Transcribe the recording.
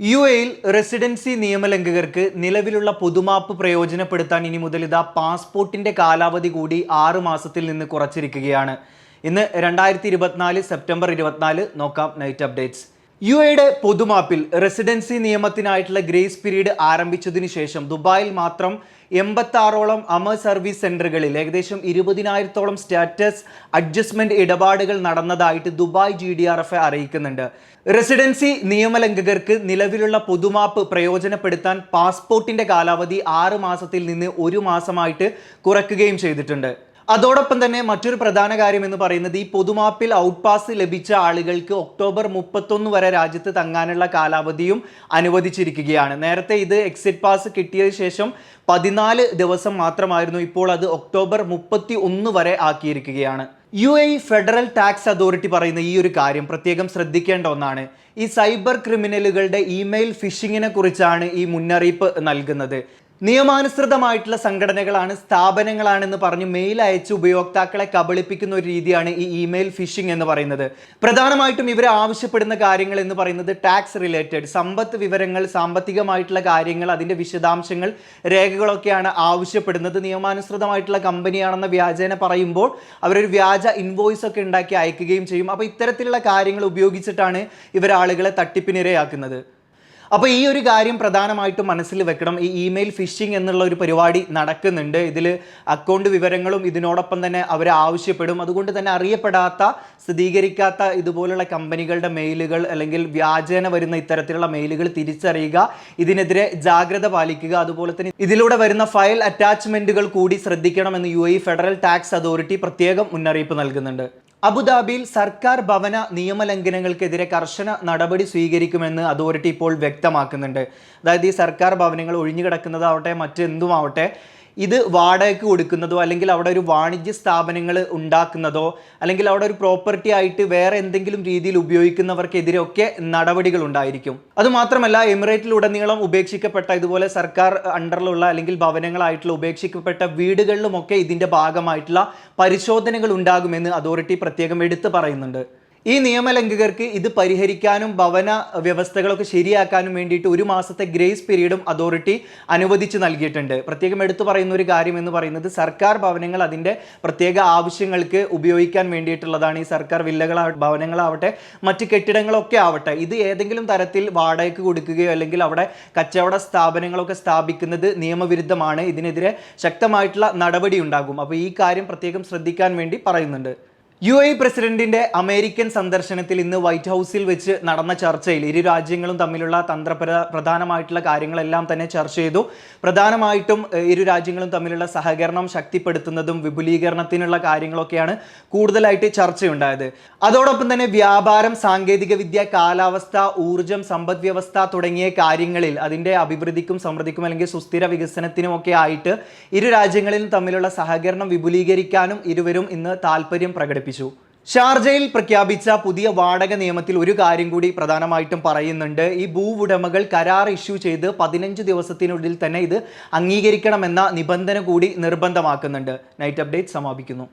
U എയിൽ residency നിയമലംഘകർക്ക് നിലവിലുള്ള പൊതുമാപ്പ് പ്രയോജനപ്പെടുത്താൻ ഇനി മുതൽ ഇതാ പാസ്പോർട്ടിന്റെ കാലാവധി കൂടി ആറ് മാസത്തിൽ നിന്ന് കുറച്ചിരിക്കുകയാണ്. ഇന്ന് രണ്ടായിരത്തി ഇരുപത്തിനാല് സെപ്റ്റംബർ ഇരുപത്തിനാല്. നോക്കാം നൈറ്റ് അപ്ഡേറ്റ്സ്. യു എയുടെ പൊതുമാപ്പിൽ റെസിഡൻസി നിയമത്തിനായിട്ടുള്ള ഗ്രേസ് പീരീഡ് ആരംഭിച്ചതിന് ശേഷം ദുബായിൽ മാത്രം എൺപത്താറോളം അമർ സർവീസ് സെന്ററുകളിൽ ഏകദേശം ഇരുപതിനായിരത്തോളം സ്റ്റാറ്റസ് അഡ്ജസ്റ്റ്മെന്റ് ഇടപാടുകൾ നടന്നതായിട്ട് Dubai G D R F അറിയിക്കുന്നുണ്ട്. റെസിഡൻസി നിയമലംഘകർക്ക് നിലവിലുള്ള പൊതുമാപ്പ് പ്രയോജനപ്പെടുത്താൻ പാസ്പോർട്ടിന്റെ കാലാവധി ആറ് മാസത്തിൽ നിന്ന് ഒരു മാസമായിട്ട് കുറയ്ക്കുകയും ചെയ്തിട്ടുണ്ട്. അതോടൊപ്പം തന്നെ മറ്റൊരു പ്രധാന കാര്യം എന്ന് പറയുന്നത് ഈ പൊതുമാപ്പിൽ ഔട്ട് പാസ് ലഭിച്ച ആളുകൾക്ക് ഒക്ടോബർ മുപ്പത്തൊന്ന് വരെ രാജ്യത്ത് തങ്ങാനുള്ള കാലാവധിയും അനുവദിച്ചിരിക്കുകയാണ്. നേരത്തെ ഇത് എക്സിറ്റ് പാസ് കിട്ടിയ ശേഷം പതിനാല് ദിവസം മാത്രമായിരുന്നു ഇപ്പോൾ അത് ഒക്ടോബർ മുപ്പത്തി ഒന്ന് വരെ ആക്കിയിരിക്കുകയാണ്. U A federal tax authority പറയുന്ന ഈ ഒരു കാര്യം പ്രത്യേകം ശ്രദ്ധിക്കേണ്ട ഒന്നാണ്. ഈ സൈബർ ക്രിമിനലുകളുടെ ഇമെയിൽ ഫിഷിങ്ങിനെ കുറിച്ചാണ് ഈ മുന്നറിയിപ്പ് നൽകുന്നത്. നിയമാനുസൃതമായിട്ടുള്ള സംഘടനകളാണ് സ്ഥാപനങ്ങളാണെന്ന് പറഞ്ഞ് മെയിൽ അയച്ച് ഉപയോക്താക്കളെ കബളിപ്പിക്കുന്ന ഒരു രീതിയാണ് ഈ ഇമെയിൽ ഫിഷിംഗ് എന്ന് പറയുന്നത്. പ്രധാനമായിട്ടും ഇവർ ആവശ്യപ്പെടുന്ന കാര്യങ്ങൾ എന്ന് പറയുന്നത് ടാക്സ് റിലേറ്റഡ് സമ്പത്ത് വിവരങ്ങൾ സാമ്പത്തികമായിട്ടുള്ള കാര്യങ്ങൾ അതിന്റെ വിശദാംശങ്ങൾ രേഖകളൊക്കെയാണ് ആവശ്യപ്പെടുന്നത്. നിയമാനുസൃതമായിട്ടുള്ള കമ്പനിയാണെന്ന വ്യാജേന പറയുമ്പോൾ അവരൊരു വ്യാജ ഇൻവോയ്സ് ഒക്കെ ഉണ്ടാക്കി അയക്കുകയും ചെയ്യും. അപ്പോൾ ഇത്തരത്തിലുള്ള കാര്യങ്ങൾ ഉപയോഗിച്ചിട്ടാണ് ഇവർ ആളുകളെ തട്ടിപ്പിനിരയാക്കുന്നത്. അപ്പോൾ ഈ ഒരു കാര്യം പ്രധാനമായിട്ടും മനസ്സിൽ വെക്കണം. ഈ ഇമെയിൽ ഫിഷിംഗ് എന്നുള്ള ഒരു പരിപാടി നടക്കുന്നുണ്ട്. ഇതിൽ അക്കൗണ്ട് വിവരങ്ങളും ഇതിനോടൊപ്പം തന്നെ അവർ ആവശ്യപ്പെടും. അതുകൊണ്ട് തന്നെ അറിയപ്പെടാത്ത സ്ഥിരീകരിക്കാത്ത ഇതുപോലുള്ള കമ്പനികളുടെ മെയിലുകൾ അല്ലെങ്കിൽ വ്യാജേന വരുന്ന ഇത്തരത്തിലുള്ള മെയിലുകൾ തിരിച്ചറിയുക ഇതിനെതിരെ ജാഗ്രത പാലിക്കുക അതുപോലെ തന്നെ ഇതിലൂടെ വരുന്ന ഫയൽ അറ്റാച്ച്മെന്റുകൾ കൂടി ശ്രദ്ധിക്കണമെന്ന് യു ഫെഡറൽ ടാക്സ് അതോറിറ്റി പ്രത്യേകം മുന്നറിയിപ്പ് നൽകുന്നുണ്ട്. അബുദാബിയിൽ സർക്കാർ ഭവന നിയമലംഘനങ്ങൾക്കെതിരെ കർശന നടപടി സ്വീകരിക്കുമെന്ന് അതോറിറ്റി ഇപ്പോൾ വ്യക്തമാക്കുന്നുണ്ട്. അതായത് ഈ സർക്കാർ ഭവനങ്ങൾ ഒഴിഞ്ഞു കിടക്കുന്നതാവട്ടെ മറ്റെന്തുമാവട്ടെ ഇത് വാടകയ്ക്ക് കൊടുക്കുന്നതോ അല്ലെങ്കിൽ അവിടെ ഒരു വാണിജ്യ സ്ഥാപനങ്ങൾ ഉണ്ടാക്കുന്നതോ അല്ലെങ്കിൽ അവിടെ ഒരു പ്രോപ്പർട്ടി ആയിട്ട് വേറെ എന്തെങ്കിലും രീതിയിൽ ഉപയോഗിക്കുന്നവർക്കെതിരെയൊക്കെ നടപടികൾ ഉണ്ടായിരിക്കും. അതുമാത്രമല്ല എമിറേറ്റിലുടനീളം ഉപേക്ഷിക്കപ്പെട്ട ഇതുപോലെ സർക്കാർ അണ്ടറിലുള്ള അല്ലെങ്കിൽ ഭവനങ്ങളായിട്ടുള്ള ഉപേക്ഷിക്കപ്പെട്ട വീടുകളിലുമൊക്കെ ഇതിന്റെ ഭാഗമായിട്ടുള്ള പരിശോധനകൾ ഉണ്ടാകുമെന്ന് അതോറിറ്റി പ്രത്യേകം എടുത്തു പറയുന്നുണ്ട്. ഈ നിയമലംഘകർക്ക് ഇത് പരിഹരിക്കാനും ഭവന വ്യവസ്ഥകളൊക്കെ ശരിയാക്കാനും വേണ്ടിയിട്ട് ഒരു മാസത്തെ ഗ്രേസ് പീരീഡും അതോറിറ്റി അനുവദിച്ച് നൽകിയിട്ടുണ്ട്. പ്രത്യേകം എടുത്തു പറയുന്ന ഒരു കാര്യം എന്ന് പറയുന്നത് സർക്കാർ ഭവനങ്ങൾ അതിന്റെ പ്രത്യേക ആവശ്യങ്ങൾക്ക് ഉപയോഗിക്കാൻ വേണ്ടിയിട്ടുള്ളതാണ്. ഈ സർക്കാർ വില്ലകളാവട്ടെ ഭവനങ്ങളാവട്ടെ മറ്റ് കെട്ടിടങ്ങളൊക്കെ ആവട്ടെ ഇത് ഏതെങ്കിലും തരത്തിൽ വാടകയ്ക്ക് കൊടുക്കുകയോ അല്ലെങ്കിൽ അവിടെ കച്ചവട സ്ഥാപനങ്ങളൊക്കെ സ്ഥാപിക്കുന്നത് നിയമവിരുദ്ധമാണ്. ഇതിനെതിരെ ശക്തമായിട്ടുള്ള നടപടി ഉണ്ടാകും. അപ്പോൾ ഈ കാര്യം പ്രത്യേകം ശ്രദ്ധിക്കാൻ വേണ്ടി പറയുന്നുണ്ട്. യു എ പ്രസിഡന്റിന്റെ അമേരിക്കൻ സന്ദർശനത്തിൽ ഇന്ന് വൈറ്റ് ഹൗസിൽ വെച്ച് നടന്ന ചർച്ചയിൽ ഇരു രാജ്യങ്ങളും തമ്മിലുള്ള തന്ത്രപര പ്രധാനമായിട്ടുള്ള കാര്യങ്ങളെല്ലാം തന്നെ ചർച്ച ചെയ്തു. പ്രധാനമായിട്ടും ഇരു രാജ്യങ്ങളും തമ്മിലുള്ള സഹകരണം ശക്തിപ്പെടുത്തുന്നതും വിപുലീകരണത്തിനുള്ള കാര്യങ്ങളൊക്കെയാണ് കൂടുതലായിട്ട് ചർച്ചയുണ്ടായത്. അതോടൊപ്പം തന്നെ വ്യാപാരം സാങ്കേതികവിദ്യ കാലാവസ്ഥ ഊർജം സമ്പദ്വ്യവസ്ഥ തുടങ്ങിയ കാര്യങ്ങളിൽ അതിന്റെ അഭിവൃദ്ധിക്കും സമൃദ്ധിക്കും അല്ലെങ്കിൽ സുസ്ഥിര വികസനത്തിനും ഒക്കെ ആയിട്ട് ഇരു രാജ്യങ്ങളിലും തമ്മിലുള്ള സഹകരണം വിപുലീകരിക്കാനും ഇരുവരും ഇന്ന് താല്പര്യം പ്രകടിപ്പിച്ചു. ഷാർജയിൽ പ്രഖ്യാപിച്ച പുതിയ വാടക നിയമത്തിൽ ഒരു കാര്യം കൂടി പ്രധാനമായിട്ടും പറയുന്നുണ്ട്. ഈ ഭൂ ഉടമകൾ കരാർ ഇഷ്യൂ ചെയ്ത് പതിനഞ്ച് ദിവസത്തിനുള്ളിൽ തന്നെ ഇത് അംഗീകരിക്കണമെന്ന നിബന്ധന കൂടി നിർബന്ധമാക്കുന്നുണ്ട്. നൈറ്റ് അപ്ഡേറ്റ് സമാപിക്കുന്നു.